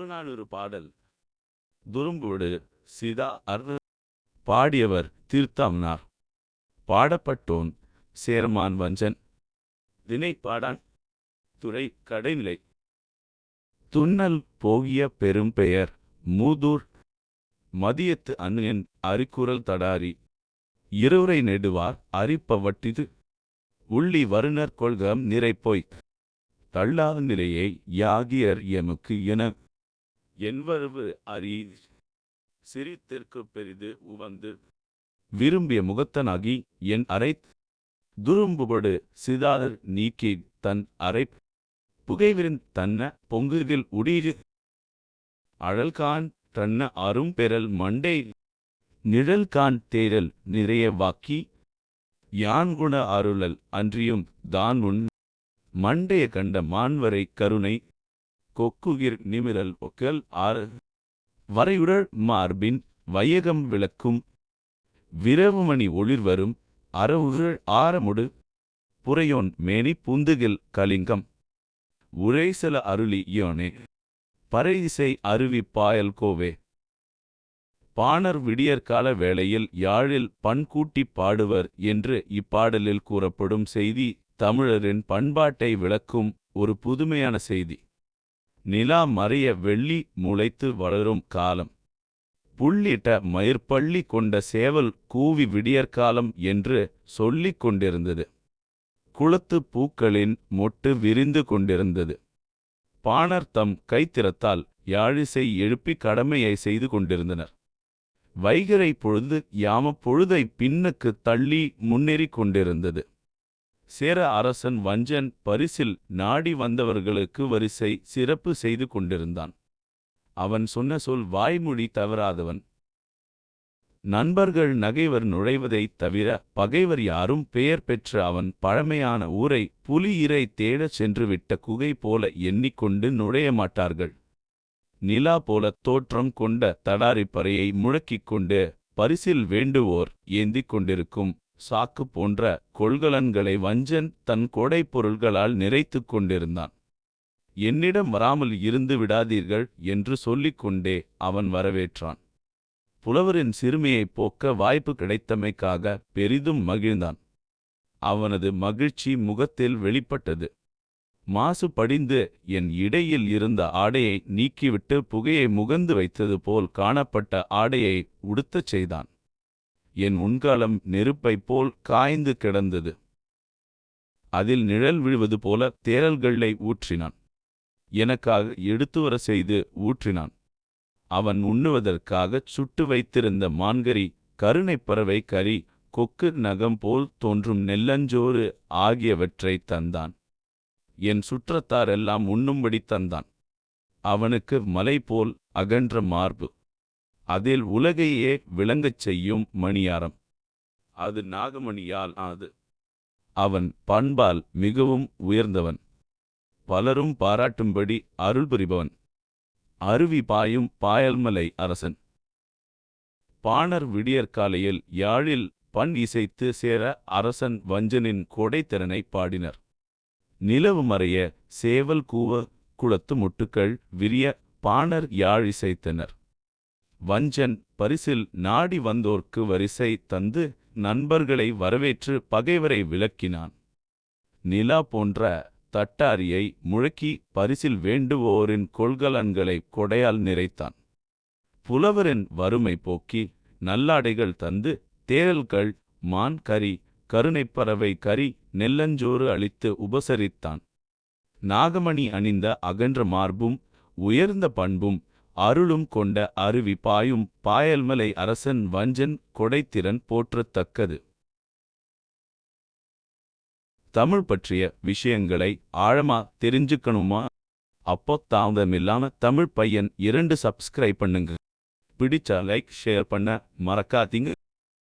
புறநானூறு பாடல். துரும்புடு சிதா அர் பாடியவர் தீர்த்தாம்னார். பாடப்பட்டோன் சேரமான் வஞ்சன். தினை பாடான் துறை கடைநிலை. துன்னல் போகிய பெரும்பெயர் மூதூர். மதியத்து அண்ணன் அரிக்குரல் தடாரி. இருவரை நெடுவார் அரிப்பவட்டிது உள்ளி வருணர் கொள்கம் நிறைப்போய். தள்ளாத நிலையை யாகியர் எமக்கு என என்வரவு அறி சிரித்திற்கு பெரிது உவந்து விரும்பிய முகத்தனாகி என் அரை துரும்புபடு சிதாதர் நீக்கி தன் அரை புகைவிருந்த தன்ன பொங்குதில் உடீரு அழல்கான் தன்ன அரும் பெறல் மண்டை நிழல்கான் தேரல் நிறைய வாக்கி யான்குண அருளல் அன்றியும் தான் உன் மண்டைய கண்ட மான்வரை கருணை கொக்குகிர் நிமிரல் ஒக்கல் ஆறு வரையுடல் மார்பின் வையகம் விளக்கும் விரவுமணி ஒளிர்வரும் அறவுகள் ஆரமுடு புறையோன் மேனி புந்துகில் கலிங்கம் உரைசல அருளி யோனே பறையிசை அருவி பாயல் கோவே பாணர் விடியற்கால வேளையில் யாழில் பண்கூட்டி பாடுவர் என்று இப்பாடலில் கூறப்படும் செய்தி தமிழரின் பண்பாட்டை விளக்கும் ஒரு புதுமையான செய்தி. நிலா மறைய வெள்ளி முளைத்து வளரும் காலம். புள்ளிட்ட மயிர்பள்ளி கொண்ட சேவல் கூவி விடியற்காலம் என்று சொல்லிக் கொண்டிருந்தது. குளத்து பூக்களின் மொட்டு விரிந்து கொண்டிருந்தது. பாணர் தம் கைத்திறத்தால் யாழிசை எழுப்பி கடமையை செய்து கொண்டிருந்தனர். வைகரை பொழுது யாம பொழுதை பின்னுக்கு தள்ளி முன்னேறிக் கொண்டிருந்தது. சேர அரசன் வஞ்சன் பரிசில் நாடி வந்தவர்களுக்கு வரிசை சிறப்பு செய்து கொண்டிருந்தான். அவன் சொன்ன சொல் வாய்மொழி தவறாதவன். நண்பர்கள் நகைவர் நுழைவதைத் தவிர பகைவர் யாரும் பெயர் பெற்ற அவன் பழமையான ஊரை புலி தேடச் சென்றுவிட்ட குகை போல எண்ணிக்கொண்டு நுழைய மாட்டார்கள். நிலா போல தோற்றம் கொண்ட தடாரிப்பறையை முழக்கிக் கொண்டு பரிசில் வேண்டுவோர் ஏந்திக் கொண்டிருக்கும் சாக்கு போன்ற கொள்கலன்களை வஞ்சன் தன் கொடைப் பொருள்களால் நிறைத்துக் கொண்டிருந்தான். என்னிடம் வராமல் இருந்து விடாதீர்கள் என்று சொல்லிக் கொண்டே அவன் வரவேற்றான். புலவரின் சிறுமியைப் போக்க வாய்ப்பு கிடைத்தமைக்காக பெரிதும் மகிழ்ந்தான். அவனது மகிழ்ச்சி முகத்தில் வெளிப்பட்டது. மாசு படிந்து என் இடையில் இருந்த ஆடையை நீக்கிவிட்டு புகையை முகந்து வைத்தது போல் காணப்பட்ட ஆடையை உடுத்தச் செய்தான். என் முன்காலம் நெருப்பைப் போல் காய்ந்து கிடந்தது. அதில் நிழல் விழுவது போல தேரல்களை ஊற்றினான். எனக்காக எடுத்துவர செய்து ஊற்றினான். அவன் உண்ணுவதற்காகச் சுட்டு வைத்திருந்த மான்கறி கருணைப்பறவை கறி கொக்கு நகம் போல் தோன்றும் நெல்லஞ்சோறு ஆகியவற்றைத் தந்தான். என் சுற்றத்தாரெல்லாம் உண்ணும்படி தந்தான். அவனுக்கு மலை போல் அகன்ற மார்பு. அதில் உலகையே விளங்கச் செய்யும் மணியாரம். அது நாகமணியால் ஆது அவன் பண்பால் மிகவும் உயர்ந்தவன். பலரும் பாராட்டும்படி அருள் புரிபவன். அருவி பாயும் பாயல்மலை அரசன். பாணர் விடியற்காலையில் யாழில் பண் இசைத்து சேர அரசன் வஞ்சனின் கொடைத்திறனை பாடினர். நிலவு மறைய சேவல் கூவ குளத்து முட்டுக்கள் விரிய பாணர் யாழ் இசைத்தனர். வஞ்சன் பரிசில் நாடி வந்தோர்க்கு வரிசை தந்து நண்பர்களை வரவேற்று பகைவரை விளக்கினான். நிலா போன்ற தட்டாரியை முழக்கி பரிசில் வேண்டுவோரின் கொள்கலன்களை கொடையால் நிறைத்தான். புலவரின் வறுமை போக்கி நல்லாடைகள் தந்து தேரல்கள் மான் கறி கருணைப்பறவை கறி நெல்லஞ்சோறு அளித்து உபசரித்தான். நாகமணி அணிந்த அகன்ற மார்பும் உயர்ந்த பண்பும் அருளும் கொண்ட அருவி பாயும் பாயல்மலை அரசன் வஞ்சன் கொடைத்திறன் போற்றத்தக்கது. தமிழ் பற்றிய விஷயங்களை ஆழமா தெரிஞ்சுக்கணுமா? அப்போ தாமதமில்லாம தமிழ் பையன் இரண்டு சப்ஸ்கிரைப் பண்ணுங்க. பிடிச்சா லைக் ஷேர் பண்ண மறக்காதீங்க.